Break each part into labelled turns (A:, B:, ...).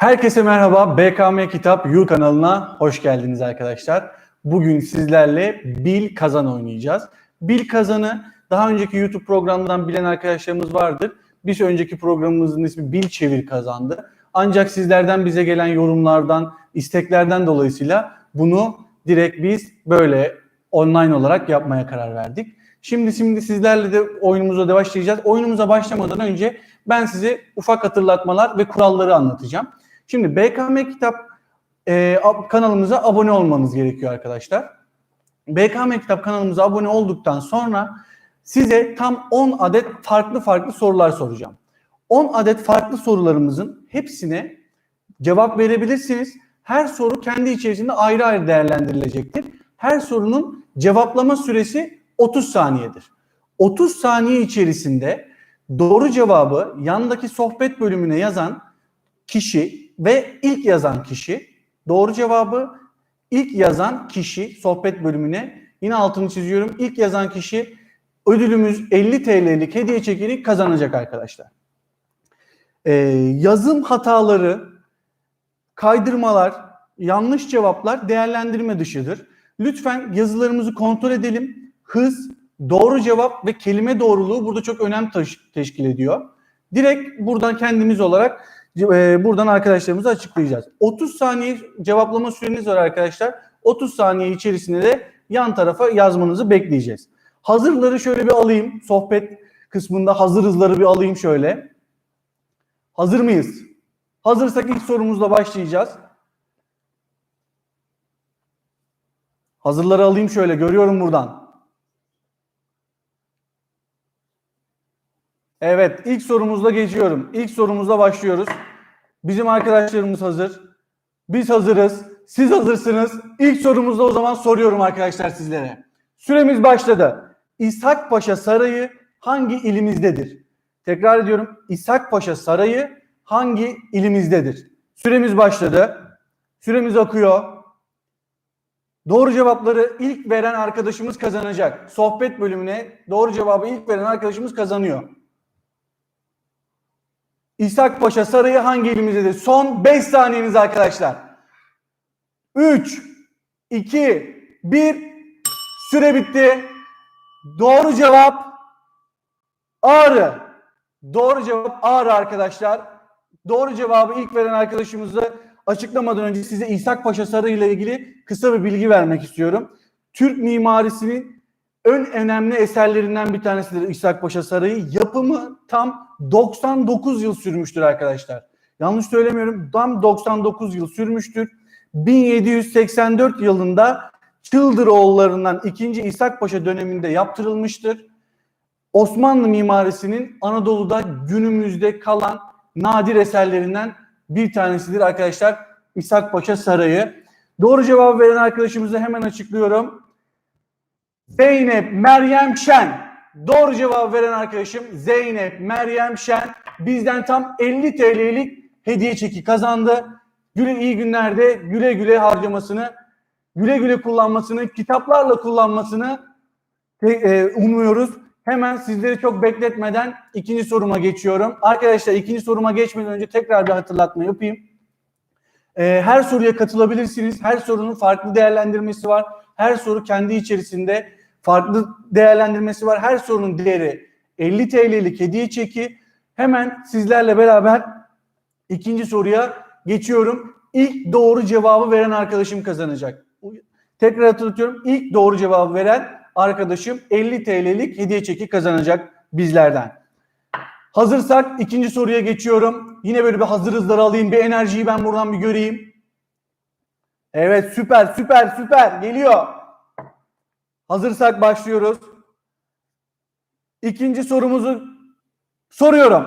A: Herkese merhaba. BKM Kitap You kanalına hoş geldiniz arkadaşlar. Bugün sizlerle Bil Kazan oynayacağız. Bil Kazan'ı daha önceki YouTube programından bilen arkadaşlarımız vardır. Bir önceki programımızın ismi Bil Çevir Kazan'dı. Ancak sizlerden bize gelen yorumlardan, isteklerden dolayısıyla bunu direkt biz böyle online olarak yapmaya karar verdik. Şimdi şimdi sizlerle de oyunumuza da başlayacağız. Oyunumuza başlamadan önce ben size ufak hatırlatmalar ve kuralları anlatacağım. Şimdi BKM Kitap e, kanalımıza abone olmanız gerekiyor arkadaşlar. BKM Kitap kanalımıza abone olduktan sonra size tam 10 adet farklı farklı sorular soracağım. 10 adet farklı sorularımızın hepsine cevap verebilirsiniz. Her soru kendi içerisinde ayrı ayrı değerlendirilecektir. Her sorunun cevaplama süresi 30 saniyedir. 30 saniye içerisinde doğru cevabı yandaki sohbet bölümüne yazan kişi ve ilk yazan kişi doğru cevabı ilk yazan kişi sohbet bölümüne yine altını çiziyorum. İlk yazan kişi ödülümüz 50 TL'lik hediye çekini kazanacak arkadaşlar. Ee, yazım hataları, kaydırmalar, yanlış cevaplar değerlendirme dışıdır. Lütfen yazılarımızı kontrol edelim. Hız, doğru cevap ve kelime doğruluğu burada çok önem teşkil ediyor. Direkt buradan kendimiz olarak e, buradan arkadaşlarımıza açıklayacağız. 30 saniye cevaplama süreniz var arkadaşlar. 30 saniye içerisinde de yan tarafa yazmanızı bekleyeceğiz. Hazırları şöyle bir alayım. Sohbet kısmında hazır hızları bir alayım şöyle. Hazır mıyız? Hazırsak ilk sorumuzla başlayacağız. Hazırları alayım şöyle görüyorum buradan. Evet ilk sorumuzla geçiyorum. İlk sorumuzla başlıyoruz. Bizim arkadaşlarımız hazır. Biz hazırız. Siz hazırsınız. İlk sorumuzda o zaman soruyorum arkadaşlar sizlere. Süremiz başladı. İshak Paşa Sarayı hangi ilimizdedir? Tekrar ediyorum. İshak Paşa Sarayı hangi ilimizdedir? Süremiz başladı. Süremiz akıyor. Doğru cevapları ilk veren arkadaşımız kazanacak. Sohbet bölümüne doğru cevabı ilk veren arkadaşımız kazanıyor. İshak Paşa Sarayı hangi ilimizdedir? Son 5 saniyeniz arkadaşlar. 3, 2, 1. Süre bitti. Doğru cevap Ağrı. Doğru cevap Ağrı arkadaşlar. Doğru cevabı ilk veren arkadaşımızı açıklamadan önce size İshak Paşa Sarayı ile ilgili kısa bir bilgi vermek istiyorum. Türk mimarisinin en önemli eserlerinden bir tanesidir İshak Paşa Sarayı. Yapımı tam 99 yıl sürmüştür arkadaşlar. Yanlış söylemiyorum. Tam 99 yıl sürmüştür. 1784 yılında Çıldıroğullarından 2. İshak Paşa döneminde yaptırılmıştır. Osmanlı mimarisinin Anadolu'da günümüzde kalan nadir eserlerinden bir tanesidir arkadaşlar. İshak Paşa Sarayı. Doğru cevabı veren arkadaşımızı hemen açıklıyorum. Zeynep Meryem Şen. Doğru cevabı veren arkadaşım Zeynep Meryem Şen bizden tam 50 TL'lik hediye çeki kazandı. Güle iyi günlerde güle güle harcamasını, güle güle kullanmasını, kitaplarla kullanmasını te- e, umuyoruz. Hemen sizleri çok bekletmeden ikinci soruma geçiyorum. Arkadaşlar ikinci soruma geçmeden önce tekrar bir hatırlatma yapayım. Ee, her soruya katılabilirsiniz. Her sorunun farklı değerlendirmesi var. Her soru kendi içerisinde farklı değerlendirmesi var. Her sorunun değeri 50 TL'lik hediye çeki. Hemen sizlerle beraber ikinci soruya geçiyorum. İlk doğru cevabı veren arkadaşım kazanacak. Tekrar hatırlatıyorum. İlk doğru cevabı veren arkadaşım 50 TL'lik hediye çeki kazanacak bizlerden. Hazırsak ikinci soruya geçiyorum. Yine böyle bir hazır hızları alayım. Bir enerjiyi ben buradan bir göreyim. Evet süper süper süper geliyor. Hazırsak başlıyoruz. İkinci sorumuzu soruyorum.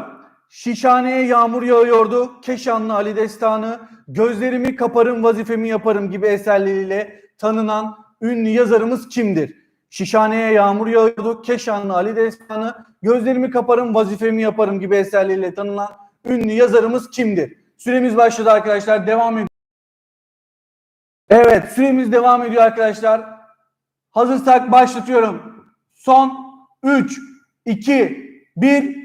A: Şişhaneye yağmur yağıyordu. Keşanlı Ali Destanı, Gözlerimi kaparım vazifemi yaparım gibi eserleriyle tanınan ünlü yazarımız kimdir? Şişhaneye yağmur yağıyordu. Keşanlı Ali Destanı, Gözlerimi kaparım vazifemi yaparım gibi eserleriyle tanınan ünlü yazarımız kimdir? Süremiz başladı arkadaşlar. Devam ediyor. Evet süremiz devam ediyor arkadaşlar. Hazırsak başlatıyorum. Son 3, 2, 1.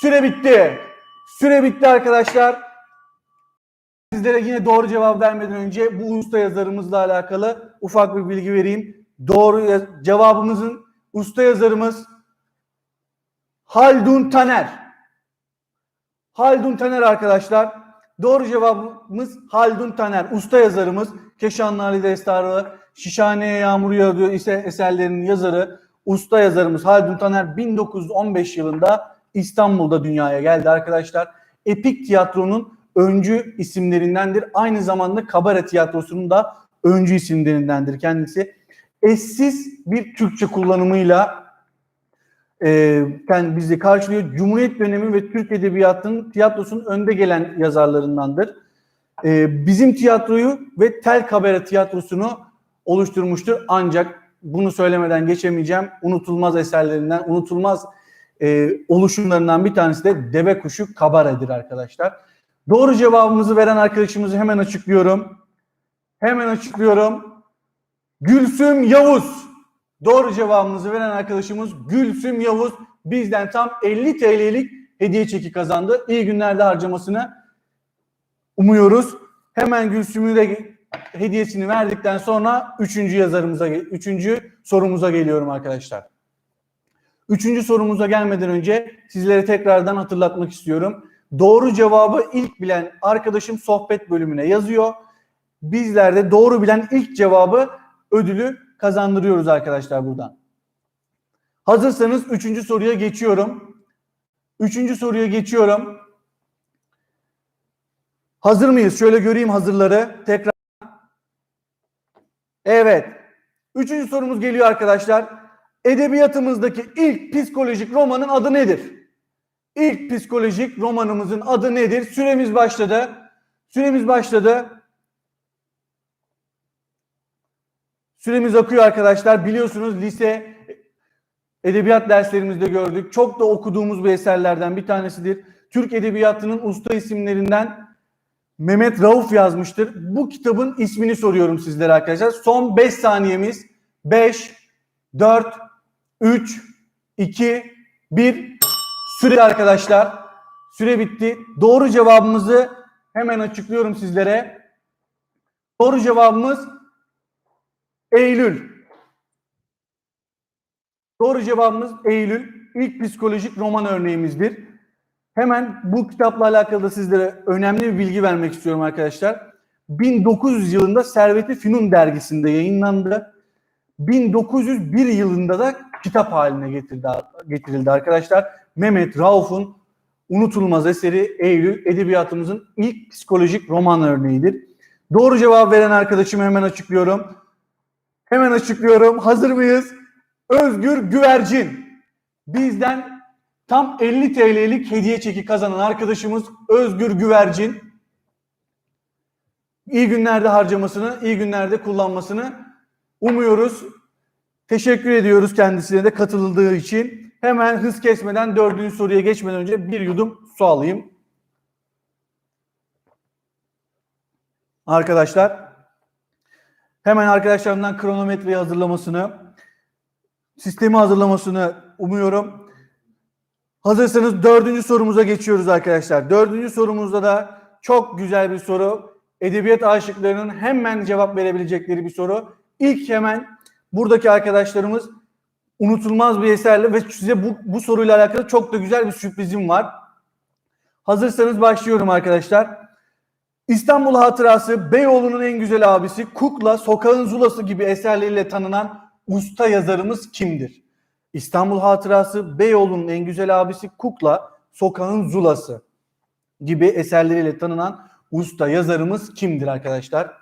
A: Süre bitti. Süre bitti arkadaşlar. sizlere yine doğru cevap vermeden önce bu usta yazarımızla alakalı ufak bir bilgi vereyim. Doğru cevabımızın usta yazarımız Haldun Taner. Haldun Taner arkadaşlar. Doğru cevabımız Haldun Taner. Usta yazarımız. Keşanlı Ali Destanı, Şişhane'ye Yağmur Yağıyor ise eserlerinin yazarı. Usta yazarımız Haldun Taner 1915 yılında İstanbul'da dünyaya geldi arkadaşlar. Epik tiyatronun öncü isimlerindendir. Aynı zamanda kabare tiyatrosunun da öncü isimlerindendir kendisi. Eşsiz bir Türkçe kullanımıyla e, kendi bizi karşılıyor. Cumhuriyet dönemi ve Türk Edebiyatı'nın tiyatrosunun önde gelen yazarlarındandır. E, bizim tiyatroyu ve tel kabare tiyatrosunu oluşturmuştur. Ancak bunu söylemeden geçemeyeceğim. Unutulmaz eserlerinden, unutulmaz e, oluşumlarından bir tanesi de Deve Kuşu Kabare'dir arkadaşlar. Doğru cevabımızı veren arkadaşımızı hemen açıklıyorum. Hemen açıklıyorum. Gülsüm Yavuz. Doğru cevabımızı veren arkadaşımız Gülsüm Yavuz bizden tam 50 TL'lik hediye çeki kazandı. İyi günlerde harcamasını umuyoruz. Hemen Gülsüm'ü de hediyesini verdikten sonra üçüncü yazarımıza, üçüncü sorumuza geliyorum arkadaşlar. Üçüncü sorumuza gelmeden önce sizlere tekrardan hatırlatmak istiyorum. Doğru cevabı ilk bilen arkadaşım sohbet bölümüne yazıyor. Bizler de doğru bilen ilk cevabı ödülü kazandırıyoruz arkadaşlar buradan. Hazırsanız üçüncü soruya geçiyorum. Üçüncü soruya geçiyorum. Hazır mıyız? Şöyle göreyim hazırları. Tekrar. Evet. Üçüncü sorumuz geliyor arkadaşlar. Edebiyatımızdaki ilk psikolojik romanın adı nedir? İlk psikolojik romanımızın adı nedir? Süremiz başladı. Süremiz başladı. Süremiz akıyor arkadaşlar. Biliyorsunuz lise edebiyat derslerimizde gördük. Çok da okuduğumuz bir eserlerden bir tanesidir. Türk Edebiyatı'nın usta isimlerinden Mehmet Rauf yazmıştır. Bu kitabın ismini soruyorum sizlere arkadaşlar. Son 5 saniyemiz. 5, 4, 3, 2, 1. Süre arkadaşlar. Süre bitti. Doğru cevabımızı hemen açıklıyorum sizlere. Doğru cevabımız Eylül. Doğru cevabımız Eylül. İlk psikolojik roman örneğimizdir. Hemen bu kitapla alakalı da sizlere önemli bir bilgi vermek istiyorum arkadaşlar. 1900 yılında Servet-i Fünun dergisinde yayınlandı. 1901 yılında da kitap haline getirildi, getirildi arkadaşlar. Mehmet Rauf'un unutulmaz eseri Eylül edebiyatımızın ilk psikolojik roman örneğidir. Doğru cevap veren arkadaşımı hemen açıklıyorum. Hemen açıklıyorum. Hazır mıyız? Özgür Güvercin. Bizden tam 50 TL'lik hediye çeki kazanan arkadaşımız Özgür Güvercin. İyi günlerde harcamasını, iyi günlerde kullanmasını umuyoruz. Teşekkür ediyoruz kendisine de katıldığı için. Hemen hız kesmeden dördüncü soruya geçmeden önce bir yudum su alayım. Arkadaşlar hemen arkadaşlarımdan kronometreyi hazırlamasını, sistemi hazırlamasını umuyorum. Hazırsanız dördüncü sorumuza geçiyoruz arkadaşlar. Dördüncü sorumuzda da çok güzel bir soru. Edebiyat aşıklarının hemen cevap verebilecekleri bir soru. İlk hemen buradaki arkadaşlarımız unutulmaz bir eserle ve size bu, bu soruyla alakalı çok da güzel bir sürprizim var. Hazırsanız başlıyorum arkadaşlar. İstanbul Hatırası, Beyoğlu'nun en güzel abisi, Kukla, Sokağın Zulası gibi eserleriyle tanınan usta yazarımız kimdir? İstanbul Hatırası, Beyoğlu'nun en güzel abisi, Kukla, Sokağın Zulası gibi eserleriyle tanınan usta yazarımız kimdir arkadaşlar?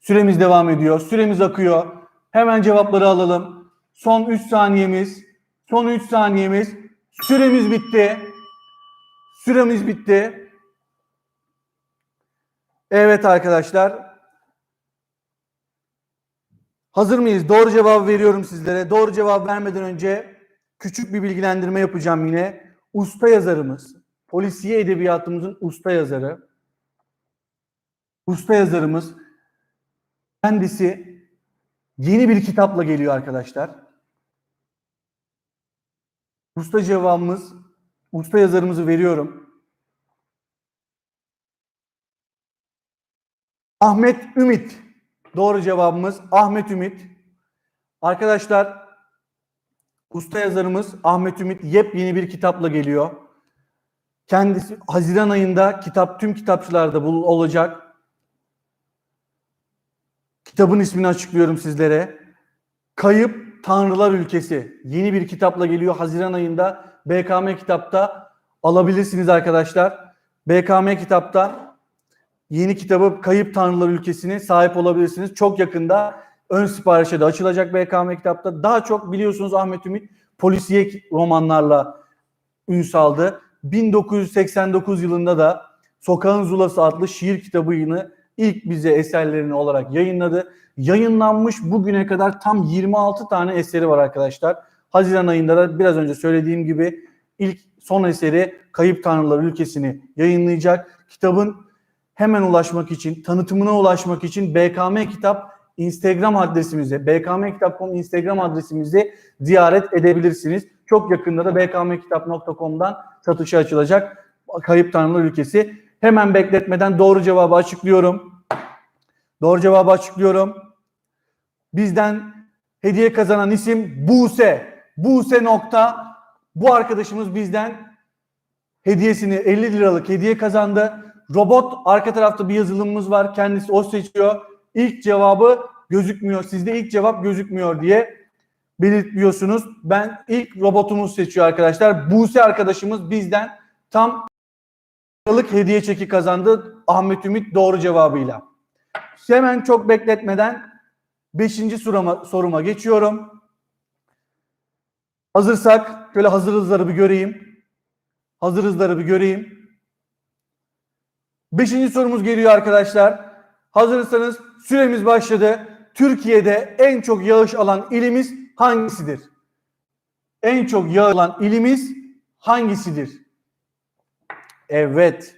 A: Süremiz devam ediyor. Süremiz akıyor. Hemen cevapları alalım. Son 3 saniyemiz. Son 3 saniyemiz. Süremiz bitti. Süremiz bitti. Evet arkadaşlar. Hazır mıyız? Doğru cevabı veriyorum sizlere. Doğru cevap vermeden önce küçük bir bilgilendirme yapacağım yine. Usta yazarımız, polisiye edebiyatımızın usta yazarı, usta yazarımız kendisi yeni bir kitapla geliyor arkadaşlar. Usta cevabımız, usta yazarımızı veriyorum. Ahmet Ümit. Doğru cevabımız Ahmet Ümit. Arkadaşlar usta yazarımız Ahmet Ümit yepyeni bir kitapla geliyor. Kendisi Haziran ayında kitap tüm kitapçılarda olacak. Kitabın ismini açıklıyorum sizlere. Kayıp Tanrılar Ülkesi. Yeni bir kitapla geliyor Haziran ayında. BKM kitapta alabilirsiniz arkadaşlar. BKM kitapta yeni kitabı Kayıp Tanrılar Ülkesi'ne sahip olabilirsiniz. Çok yakında ön siparişe de açılacak BKM kitapta. Daha çok biliyorsunuz Ahmet Ümit polisiye romanlarla ün saldı. 1989 yılında da Sokağın Zulası adlı şiir kitabını ilk bize eserlerini olarak yayınladı. Yayınlanmış bugüne kadar tam 26 tane eseri var arkadaşlar. Haziran ayında da biraz önce söylediğim gibi ilk son eseri Kayıp Tanrılar Ülkesi'ni yayınlayacak. Kitabın hemen ulaşmak için, tanıtımına ulaşmak için BKM Kitap Instagram adresimize, bkmkitap.com Instagram adresimizi ziyaret edebilirsiniz. Çok yakında da bkmkitap.com'dan satışa açılacak Kayıp Tanrılar Ülkesi. Hemen bekletmeden doğru cevabı açıklıyorum. Doğru cevabı açıklıyorum. Bizden hediye kazanan isim Buse. Buse nokta. Bu arkadaşımız bizden hediyesini 50 liralık hediye kazandı. Robot arka tarafta bir yazılımımız var. Kendisi o seçiyor. İlk cevabı gözükmüyor. Sizde ilk cevap gözükmüyor diye belirtmiyorsunuz. Ben ilk robotumuz seçiyor arkadaşlar. Buse arkadaşımız bizden tam liralık hediye çeki kazandı. Ahmet Ümit doğru cevabıyla. Hemen çok bekletmeden 5. soruma, soruma geçiyorum. Hazırsak şöyle hazır hızları bir göreyim. Hazır hızları bir göreyim. Beşinci sorumuz geliyor arkadaşlar. Hazırsanız süremiz başladı. Türkiye'de en çok yağış alan ilimiz hangisidir? En çok yağış alan ilimiz hangisidir? Evet.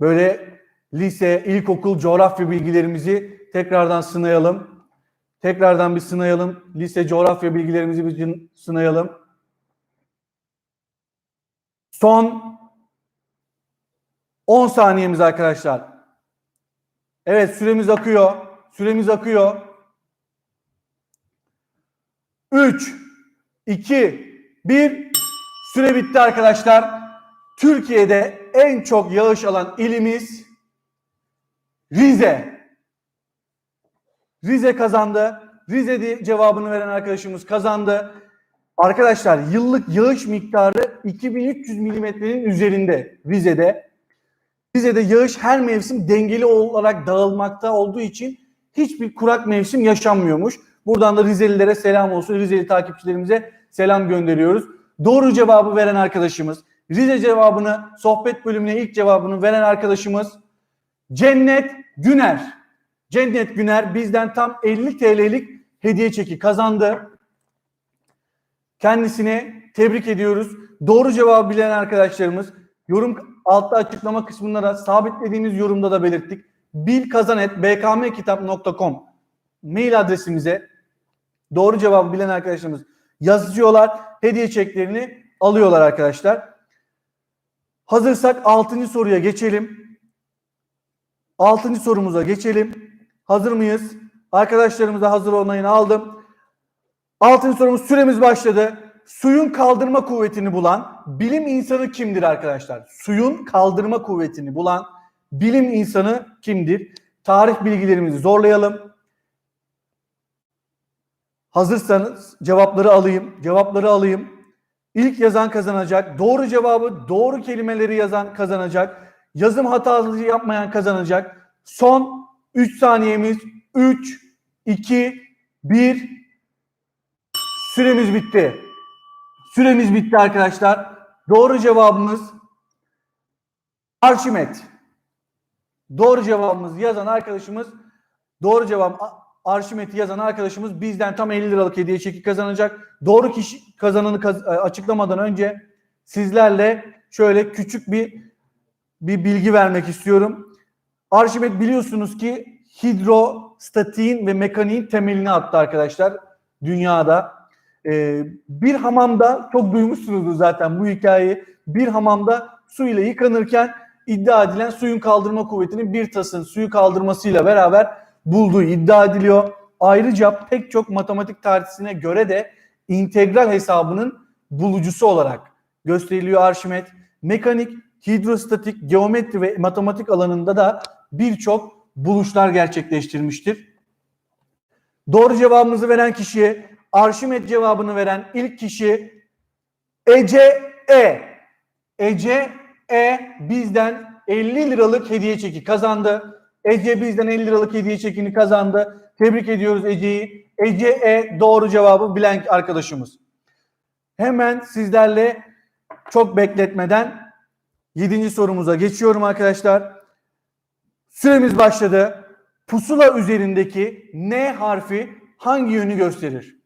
A: Böyle lise, ilkokul coğrafya bilgilerimizi tekrardan sınayalım. Tekrardan bir sınayalım. Lise coğrafya bilgilerimizi bir sınayalım. Son 10 saniyemiz arkadaşlar. Evet süremiz akıyor. Süremiz akıyor. 3 2 1 Süre bitti arkadaşlar. Türkiye'de en çok yağış alan ilimiz Rize. Rize kazandı. Rize cevabını veren arkadaşımız kazandı. Arkadaşlar yıllık yağış miktarı 2300 milimetrenin üzerinde Rize'de. Rize'de yağış her mevsim dengeli olarak dağılmakta olduğu için hiçbir kurak mevsim yaşanmıyormuş. Buradan da Rizelilere selam olsun. Rizeli takipçilerimize selam gönderiyoruz. Doğru cevabı veren arkadaşımız, Rize cevabını, sohbet bölümüne ilk cevabını veren arkadaşımız Cennet Güner. Cennet Güner bizden tam 50 TL'lik hediye çeki kazandı. Kendisine tebrik ediyoruz. Doğru cevabı bilen arkadaşlarımız yorum altta açıklama kısmında da sabitlediğimiz yorumda da belirttik. bilkazanet.bkmkitap.com mail adresimize doğru cevabı bilen arkadaşlarımız yazıyorlar. Hediye çeklerini alıyorlar arkadaşlar. Hazırsak 6. soruya geçelim. 6. sorumuza geçelim. Hazır mıyız? Arkadaşlarımıza hazır olmayını aldım. 6. sorumuz süremiz başladı. Suyun kaldırma kuvvetini bulan bilim insanı kimdir arkadaşlar? Suyun kaldırma kuvvetini bulan bilim insanı kimdir? Tarih bilgilerimizi zorlayalım. Hazırsanız cevapları alayım. Cevapları alayım. İlk yazan kazanacak. Doğru cevabı doğru kelimeleri yazan kazanacak. Yazım hatalı yapmayan kazanacak. Son 3 saniyemiz 3 2 1 Süremiz bitti. Süremiz bitti arkadaşlar. Doğru cevabımız Arşimet. Doğru cevabımız yazan arkadaşımız doğru cevap Arşimet'i yazan arkadaşımız bizden tam 50 liralık hediye çeki kazanacak. Doğru kişi kazananı kaz açıklamadan önce sizlerle şöyle küçük bir bir bilgi vermek istiyorum. Arşimet biliyorsunuz ki hidrostatiğin ve mekaniğin temelini attı arkadaşlar dünyada. Ee, bir hamamda çok duymuşsunuzdur zaten bu hikayeyi. Bir hamamda su ile yıkanırken iddia edilen suyun kaldırma kuvvetinin bir tasın suyu kaldırmasıyla beraber bulduğu iddia ediliyor. Ayrıca pek çok matematik tarihçisine göre de integral hesabının bulucusu olarak gösteriliyor Arşimet. Mekanik, hidrostatik, geometri ve matematik alanında da birçok buluşlar gerçekleştirmiştir. Doğru cevabımızı veren kişiye Arşimet cevabını veren ilk kişi Ece E. Ece E bizden 50 liralık hediye çeki kazandı. Ece bizden 50 liralık hediye çekini kazandı. Tebrik ediyoruz Ece'yi. Ece E doğru cevabı bilen arkadaşımız. Hemen sizlerle çok bekletmeden 7. sorumuza geçiyorum arkadaşlar. Süremiz başladı. Pusula üzerindeki N harfi hangi yönü gösterir?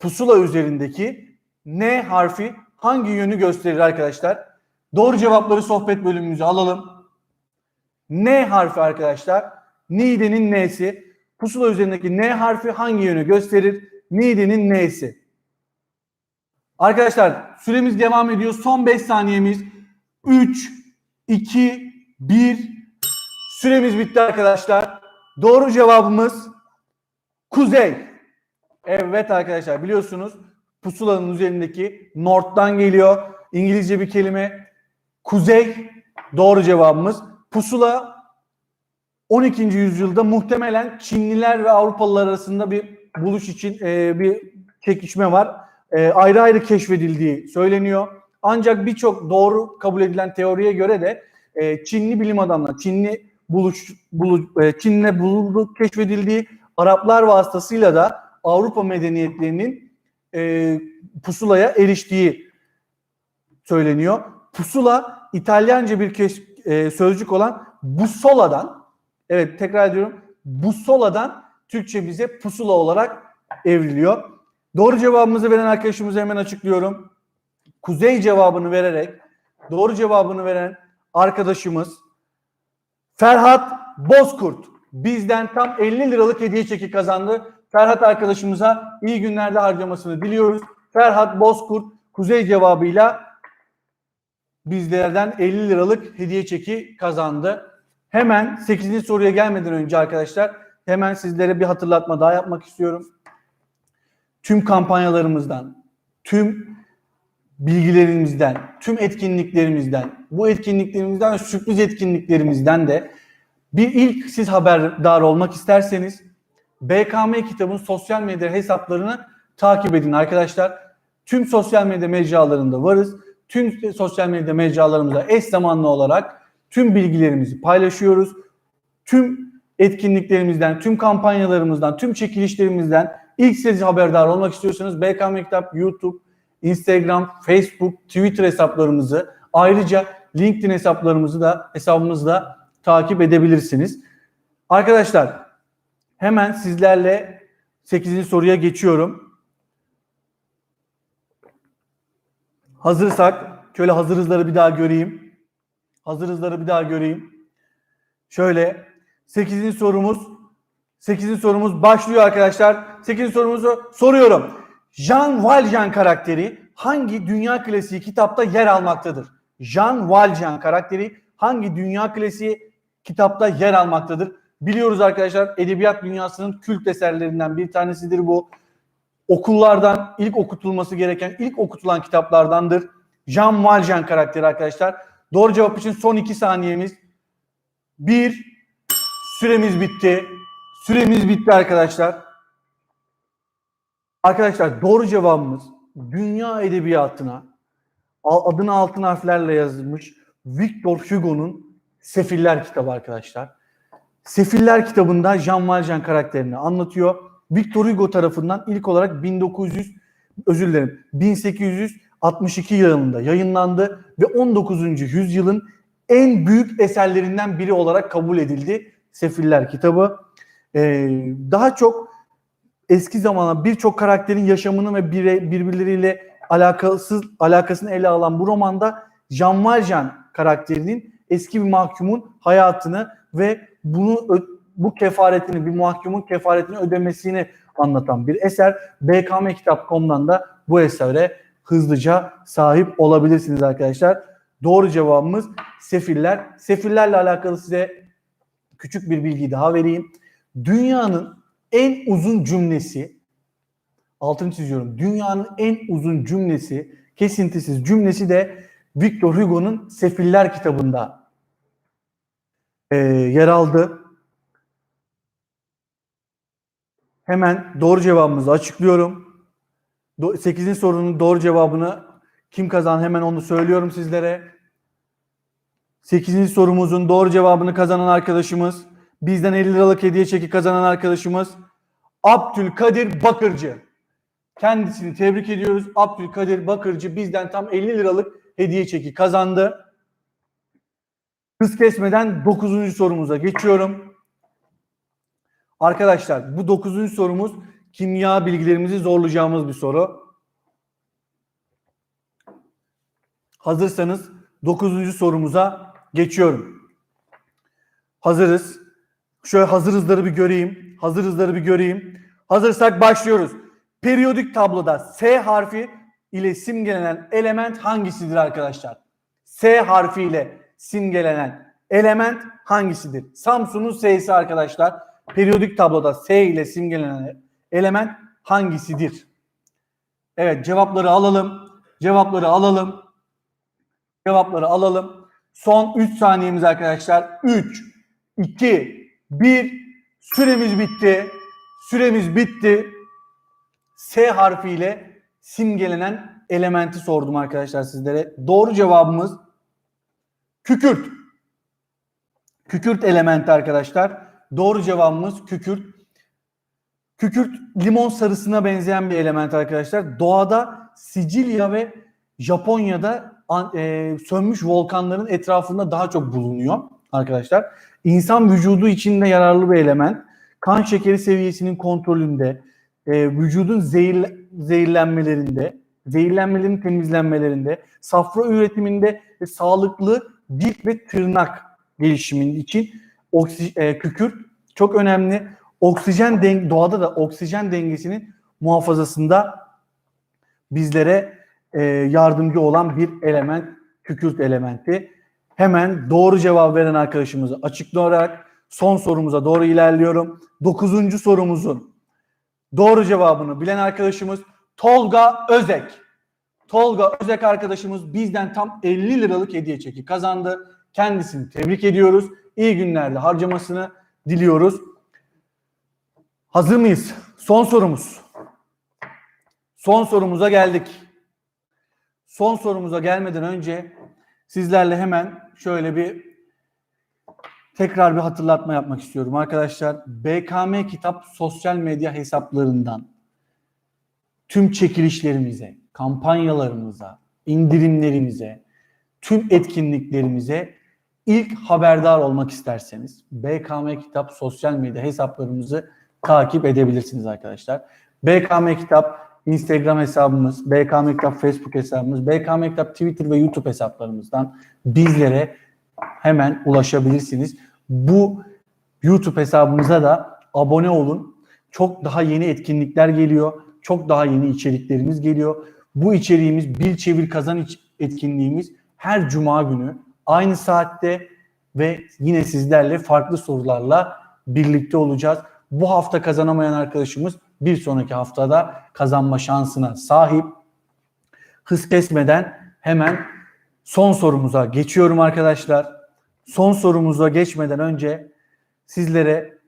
A: Pusula üzerindeki N harfi hangi yönü gösterir arkadaşlar? Doğru cevapları sohbet bölümümüze alalım. N harfi arkadaşlar. Niğde'nin N'si. Pusula üzerindeki N harfi hangi yönü gösterir? Niğde'nin N'si. Arkadaşlar süremiz devam ediyor. Son 5 saniyemiz. 3, 2, 1. Süremiz bitti arkadaşlar. Doğru cevabımız kuzey. Evet arkadaşlar biliyorsunuz pusulanın üzerindeki north'tan geliyor. İngilizce bir kelime. Kuzey doğru cevabımız. Pusula 12. yüzyılda muhtemelen Çinliler ve Avrupalılar arasında bir buluş için e, bir çekişme var. E, ayrı ayrı keşfedildiği söyleniyor. Ancak birçok doğru kabul edilen teoriye göre de e, Çinli bilim adamları, Çinli buluş, buluş e, Çin'le bulunduğu keşfedildiği Araplar vasıtasıyla da Avrupa medeniyetlerinin e, pusulaya eriştiği söyleniyor. Pusula İtalyanca bir keş, e, sözcük olan bussola'dan evet tekrar ediyorum bussola'dan Türkçe bize pusula olarak evriliyor. Doğru cevabımızı veren arkadaşımızı hemen açıklıyorum. Kuzey cevabını vererek doğru cevabını veren arkadaşımız Ferhat Bozkurt bizden tam 50 liralık hediye çeki kazandı. Ferhat arkadaşımıza iyi günlerde harcamasını diliyoruz. Ferhat Bozkurt Kuzey cevabıyla bizlerden 50 liralık hediye çeki kazandı. Hemen 8. soruya gelmeden önce arkadaşlar hemen sizlere bir hatırlatma daha yapmak istiyorum. Tüm kampanyalarımızdan, tüm bilgilerimizden, tüm etkinliklerimizden, bu etkinliklerimizden sürpriz etkinliklerimizden de bir ilk siz haberdar olmak isterseniz BKM kitabın sosyal medya hesaplarını takip edin arkadaşlar. Tüm sosyal medya mecralarında varız. Tüm sosyal medya mecralarımızda eş zamanlı olarak tüm bilgilerimizi paylaşıyoruz. Tüm etkinliklerimizden, tüm kampanyalarımızdan, tüm çekilişlerimizden ilk siz haberdar olmak istiyorsanız BKM Kitap YouTube, Instagram, Facebook, Twitter hesaplarımızı ayrıca LinkedIn hesaplarımızı da hesabımızı da takip edebilirsiniz. Arkadaşlar hemen sizlerle 8. soruya geçiyorum. Hazırsak şöyle hazırızları bir daha göreyim. Hazırızları bir daha göreyim. Şöyle 8. sorumuz 8. sorumuz başlıyor arkadaşlar. 8. sorumuzu soruyorum. Jean Valjean karakteri hangi dünya klasiği kitapta yer almaktadır? Jean Valjean karakteri hangi dünya klasiği kitapta yer almaktadır? Biliyoruz arkadaşlar edebiyat dünyasının kült eserlerinden bir tanesidir bu. Okullardan ilk okutulması gereken, ilk okutulan kitaplardandır. Jean Valjean karakteri arkadaşlar. Doğru cevap için son iki saniyemiz. Bir, süremiz bitti. Süremiz bitti arkadaşlar. Arkadaşlar doğru cevabımız dünya edebiyatına adını altın harflerle yazılmış Victor Hugo'nun Sefiller kitabı arkadaşlar. Sefiller kitabında Jean Valjean karakterini anlatıyor. Victor Hugo tarafından ilk olarak 1900 özür dilerim 1862 yılında yayınlandı ve 19. yüzyılın en büyük eserlerinden biri olarak kabul edildi Sefiller kitabı. Ee, daha çok eski zamana birçok karakterin yaşamını ve bire, birbirleriyle alakasız alakasını ele alan bu romanda Jean Valjean karakterinin eski bir mahkumun hayatını ve bunu bu kefaretini bir mahkumun kefaretini ödemesini anlatan bir eser. BKMKitap.com'dan da bu esere hızlıca sahip olabilirsiniz arkadaşlar. Doğru cevabımız sefiller. Sefillerle alakalı size küçük bir bilgi daha vereyim. Dünyanın en uzun cümlesi altını çiziyorum. Dünyanın en uzun cümlesi, kesintisiz cümlesi de Victor Hugo'nun Sefiller kitabında e, yer aldı. Hemen doğru cevabımızı açıklıyorum. 8. sorunun doğru cevabını kim kazan hemen onu söylüyorum sizlere. 8. sorumuzun doğru cevabını kazanan arkadaşımız, bizden 50 liralık hediye çeki kazanan arkadaşımız Abdülkadir Bakırcı. Kendisini tebrik ediyoruz. Abdülkadir Bakırcı bizden tam 50 liralık hediye çeki kazandı. Hız kesmeden 9. sorumuza geçiyorum. Arkadaşlar bu 9. sorumuz kimya bilgilerimizi zorlayacağımız bir soru. Hazırsanız 9. sorumuza geçiyorum. Hazırız. Şöyle hazırızları bir göreyim. Hazırızları bir göreyim. Hazırsak başlıyoruz. Periyodik tabloda S harfi ile simgelenen element hangisidir arkadaşlar? S harfi ile simgelenen element hangisidir? Samsun'un S'si arkadaşlar. Periyodik tabloda S ile simgelenen element hangisidir? Evet cevapları alalım. Cevapları alalım. Cevapları alalım. Son 3 saniyemiz arkadaşlar. 3, 2, 1. Süremiz bitti. Süremiz bitti. S harfiyle simgelenen elementi sordum arkadaşlar sizlere. Doğru cevabımız kükürt. Kükürt elementi arkadaşlar. Doğru cevabımız kükürt. Kükürt limon sarısına benzeyen bir element arkadaşlar. Doğada Sicilya ve Japonya'da e, sönmüş volkanların etrafında daha çok bulunuyor arkadaşlar. İnsan vücudu içinde yararlı bir element. Kan şekeri seviyesinin kontrolünde, e, vücudun zehir, zehirlenmelerinde, zehirlenmelerin temizlenmelerinde, safra üretiminde ve sağlıklı cilt ve tırnak gelişiminin için oksi, e, kükürt çok önemli. Oksijen deng doğada da oksijen dengesinin muhafazasında bizlere e, yardımcı olan bir element kükürt elementi. Hemen doğru cevap veren arkadaşımızı açıklayarak son sorumuza doğru ilerliyorum. Dokuzuncu sorumuzun doğru cevabını bilen arkadaşımız Tolga Özek. Tolga Özek arkadaşımız bizden tam 50 liralık hediye çeki kazandı. Kendisini tebrik ediyoruz. İyi günlerde harcamasını diliyoruz. Hazır mıyız? Son sorumuz. Son sorumuza geldik. Son sorumuza gelmeden önce sizlerle hemen şöyle bir tekrar bir hatırlatma yapmak istiyorum arkadaşlar. BKM Kitap sosyal medya hesaplarından tüm çekilişlerimize, kampanyalarımıza, indirimlerimize, tüm etkinliklerimize ilk haberdar olmak isterseniz BKM Kitap sosyal medya hesaplarımızı takip edebilirsiniz arkadaşlar. BKM Kitap Instagram hesabımız, BKM Kitap Facebook hesabımız, BKM Kitap Twitter ve YouTube hesaplarımızdan bizlere hemen ulaşabilirsiniz. Bu YouTube hesabımıza da abone olun. Çok daha yeni etkinlikler geliyor. Çok daha yeni içeriklerimiz geliyor. Bu içeriğimiz bir çevir kazan etkinliğimiz her cuma günü aynı saatte ve yine sizlerle farklı sorularla birlikte olacağız. Bu hafta kazanamayan arkadaşımız bir sonraki haftada kazanma şansına sahip. Hız kesmeden hemen son sorumuza geçiyorum arkadaşlar. Son sorumuza geçmeden önce sizlere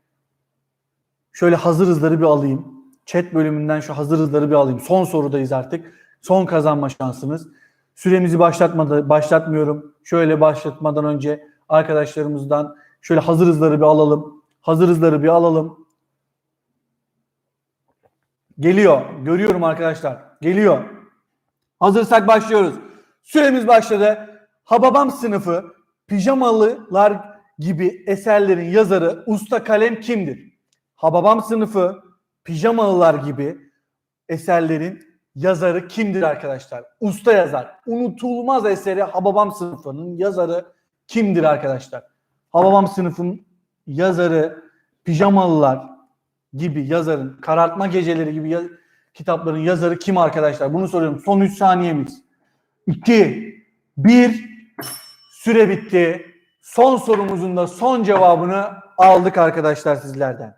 A: şöyle hazır hızları bir alayım. Chat bölümünden şu hazır hızları bir alayım. Son sorudayız artık. Son kazanma şansınız. Süremizi başlatmadı, başlatmıyorum. Şöyle başlatmadan önce arkadaşlarımızdan şöyle hazır hızları bir alalım. Hazır hızları bir alalım. Geliyor. Görüyorum arkadaşlar. Geliyor. Hazırsak başlıyoruz. Süremiz başladı. Hababam sınıfı pijamalılar gibi eserlerin yazarı usta kalem kimdir? Hababam sınıfı pijamalılar gibi eserlerin yazarı kimdir arkadaşlar? Usta yazar. Unutulmaz eseri Hababam sınıfının yazarı kimdir arkadaşlar? Hababam sınıfın yazarı pijamalılar gibi yazarın, karartma geceleri gibi ya- kitapların yazarı kim arkadaşlar? Bunu soruyorum. Son 3 saniyemiz. 2, 1, Süre bitti. Son sorumuzun da son cevabını aldık arkadaşlar sizlerden.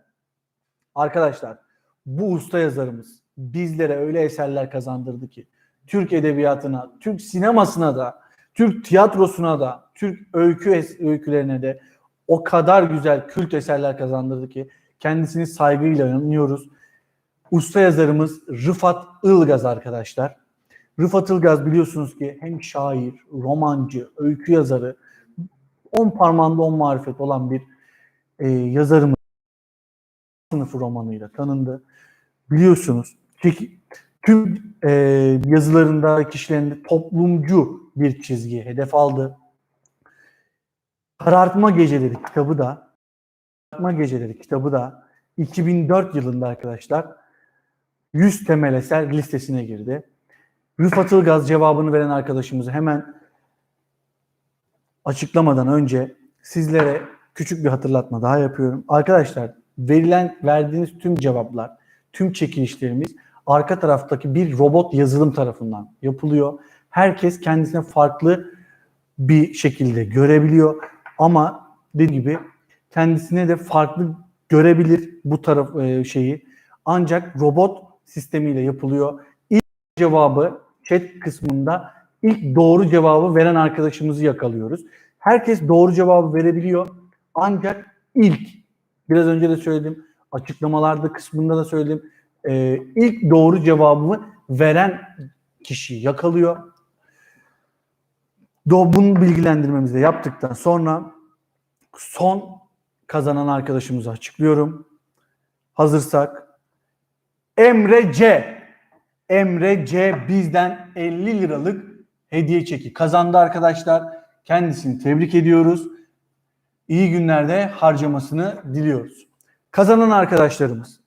A: Arkadaşlar bu usta yazarımız bizlere öyle eserler kazandırdı ki Türk edebiyatına, Türk sinemasına da, Türk tiyatrosuna da, Türk öykü öykülerine de o kadar güzel kült eserler kazandırdı ki kendisini saygıyla anıyoruz. Usta yazarımız Rıfat Ilgaz arkadaşlar. Rıfat Ilgaz biliyorsunuz ki hem şair, romancı, öykü yazarı, on parmağında on marifet olan bir e, yazarımız sınıfı romanıyla tanındı. Biliyorsunuz ki tüm e, yazılarında, kişilerinde toplumcu bir çizgi hedef aldı. Karartma Geceleri kitabı da Karartma Geceleri kitabı da 2004 yılında arkadaşlar 100 temel eser listesine girdi. Rıfat Ilgaz cevabını veren arkadaşımızı hemen açıklamadan önce sizlere küçük bir hatırlatma daha yapıyorum. Arkadaşlar verilen verdiğiniz tüm cevaplar, tüm çekilişlerimiz arka taraftaki bir robot yazılım tarafından yapılıyor. Herkes kendisine farklı bir şekilde görebiliyor ama dediğim gibi kendisine de farklı görebilir bu taraf e, şeyi. Ancak robot sistemiyle yapılıyor. İlk cevabı chat kısmında ilk doğru cevabı veren arkadaşımızı yakalıyoruz. Herkes doğru cevabı verebiliyor. Ancak ilk biraz önce de söyledim açıklamalarda kısmında da söyledim e, ilk doğru cevabı veren kişi yakalıyor. Do bunu bilgilendirmemizi de yaptıktan sonra son kazanan arkadaşımızı açıklıyorum. Hazırsak Emre C. Emre C bizden 50 liralık hediye çeki kazandı arkadaşlar. Kendisini tebrik ediyoruz. İyi günlerde harcamasını diliyoruz. Kazanan arkadaşlarımız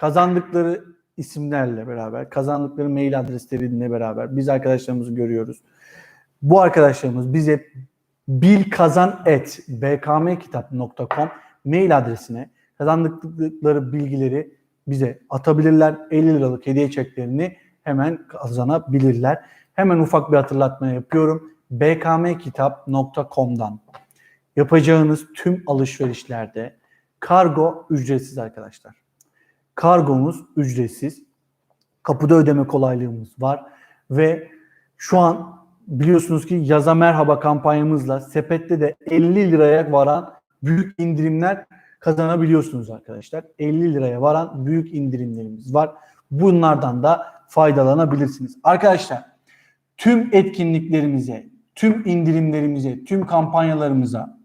A: kazandıkları isimlerle beraber, kazandıkları mail adresleriyle beraber biz arkadaşlarımızı görüyoruz. Bu arkadaşlarımız bize bilkazan@bkmkitap.com mail adresine kazandıkları bilgileri bize atabilirler. 50 liralık hediye çeklerini hemen kazanabilirler. Hemen ufak bir hatırlatma yapıyorum. bkmkitap.com'dan yapacağınız tüm alışverişlerde kargo ücretsiz arkadaşlar. Kargomuz ücretsiz. Kapıda ödeme kolaylığımız var ve şu an biliyorsunuz ki yaza merhaba kampanyamızla sepette de 50 liraya varan büyük indirimler kazanabiliyorsunuz arkadaşlar. 50 liraya varan büyük indirimlerimiz var. Bunlardan da faydalanabilirsiniz. Arkadaşlar tüm etkinliklerimize, tüm indirimlerimize, tüm kampanyalarımıza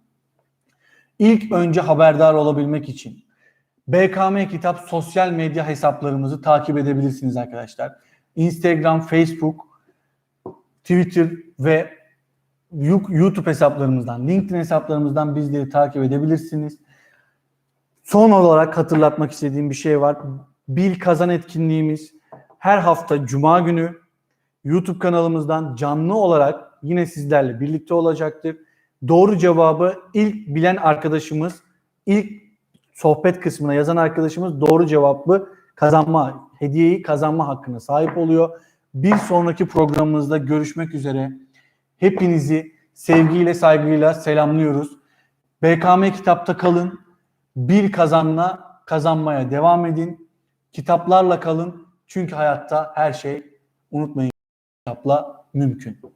A: ilk önce haberdar olabilmek için BKM Kitap sosyal medya hesaplarımızı takip edebilirsiniz arkadaşlar. Instagram, Facebook, Twitter ve YouTube hesaplarımızdan, LinkedIn hesaplarımızdan bizleri takip edebilirsiniz. Son olarak hatırlatmak istediğim bir şey var. Bil Kazan etkinliğimiz her hafta Cuma günü YouTube kanalımızdan canlı olarak yine sizlerle birlikte olacaktır. Doğru cevabı ilk bilen arkadaşımız, ilk sohbet kısmına yazan arkadaşımız doğru cevaplı kazanma, hediyeyi kazanma hakkına sahip oluyor. Bir sonraki programımızda görüşmek üzere. Hepinizi sevgiyle, saygıyla selamlıyoruz. BKM kitapta kalın. Bir kazanla kazanmaya devam edin. Kitaplarla kalın. Çünkü hayatta her şey unutmayın kitapla mümkün.